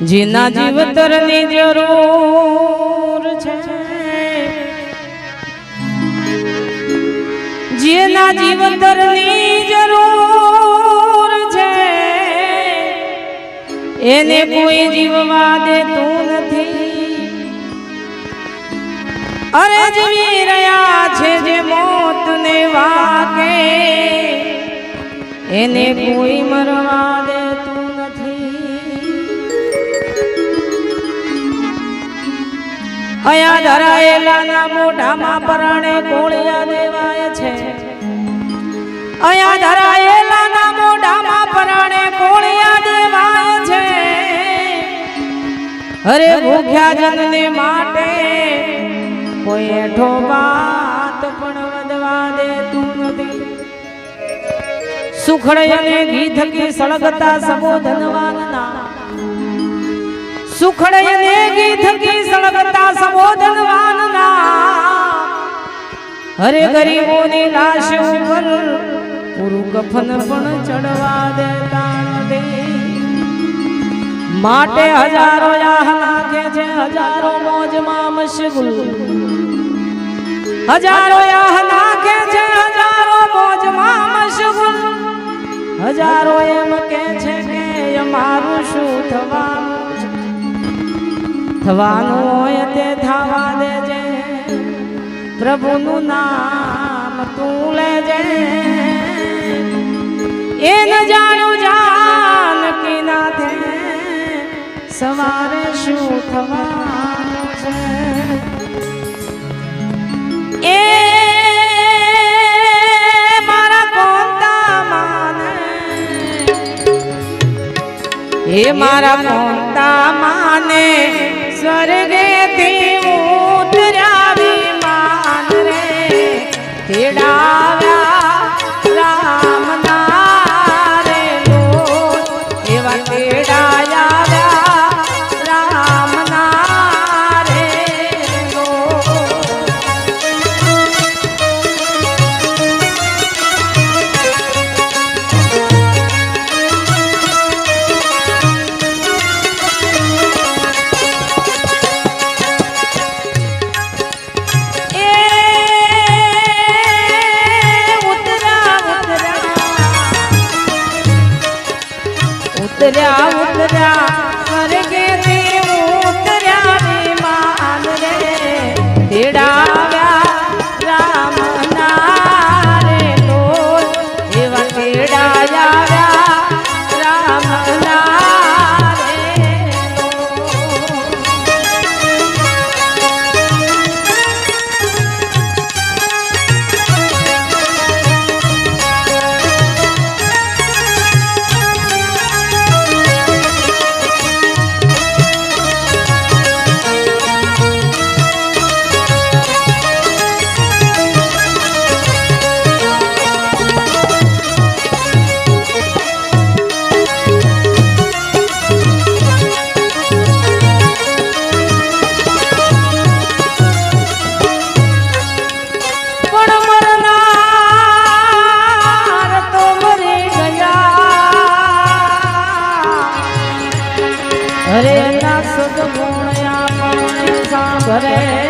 જેના જીવતરની જરૂર છે. જેના જીવતરની જરૂર છે. એને કોઈ જીવવા દેતું નથી. અરે જીવી રહ્યા છે જે મોતને વાકે એને કોઈ મરવા અહીંયા ધરાયેલાના મોઢામાં પરાણે કોળિયા દેવાય છે. અહીંયા ધરાયેલાના મોઢામાં પરાણે કોળિયા દેવાય છે. અરે ભૂખ્યા જનને માટે કોઈ એઠો વાત પણ વધવા દેતું નથી. સુખડ અને ઘી સળગતા સંબોધનવાનના સુખડ અને ગીત કી સળગતા સંબોધનવાનના હરે ગરીબોની લાશ ઉપર પૂરું કફન પણ ચડવા દેતા દે માટે હજારો યાહ નાખે છે, હજારો મોજમાં મશગુલ. હજારો યાહ નાખે છે, હજારો મોજમાં મશગુલ. હજારો એમ કે છે કે અમારું શું થવાનું? થવાનું હોય તે થવા દેજે. પ્રભુનું નામ તું લેજે. એ ન જાણું જાનકી નાથે સવારે શું થવાનું છે? એ મારા કોંતા માને એ મારા કોંતા માને સાંભળે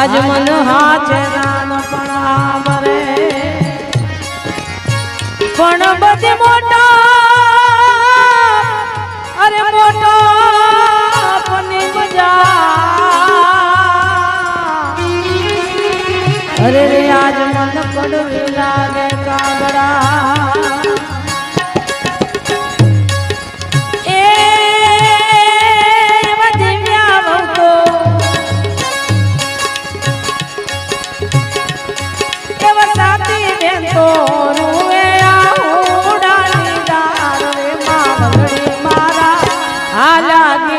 આજ મન હાથે રામ પણ પણ બધે મોટા અરે મોટા અરે રે આજ મન પડવી લાગે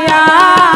呀。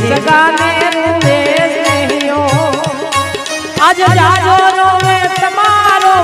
સગાને રૂવે સ્નેહીઓ. આજ જાજો રોવે તમા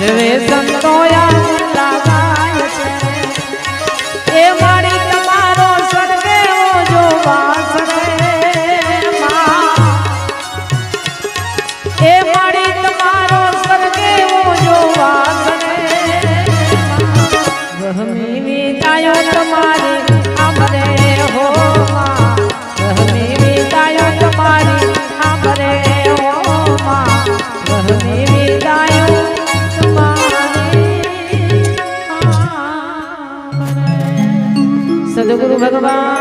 સર્વે સંતોએ bye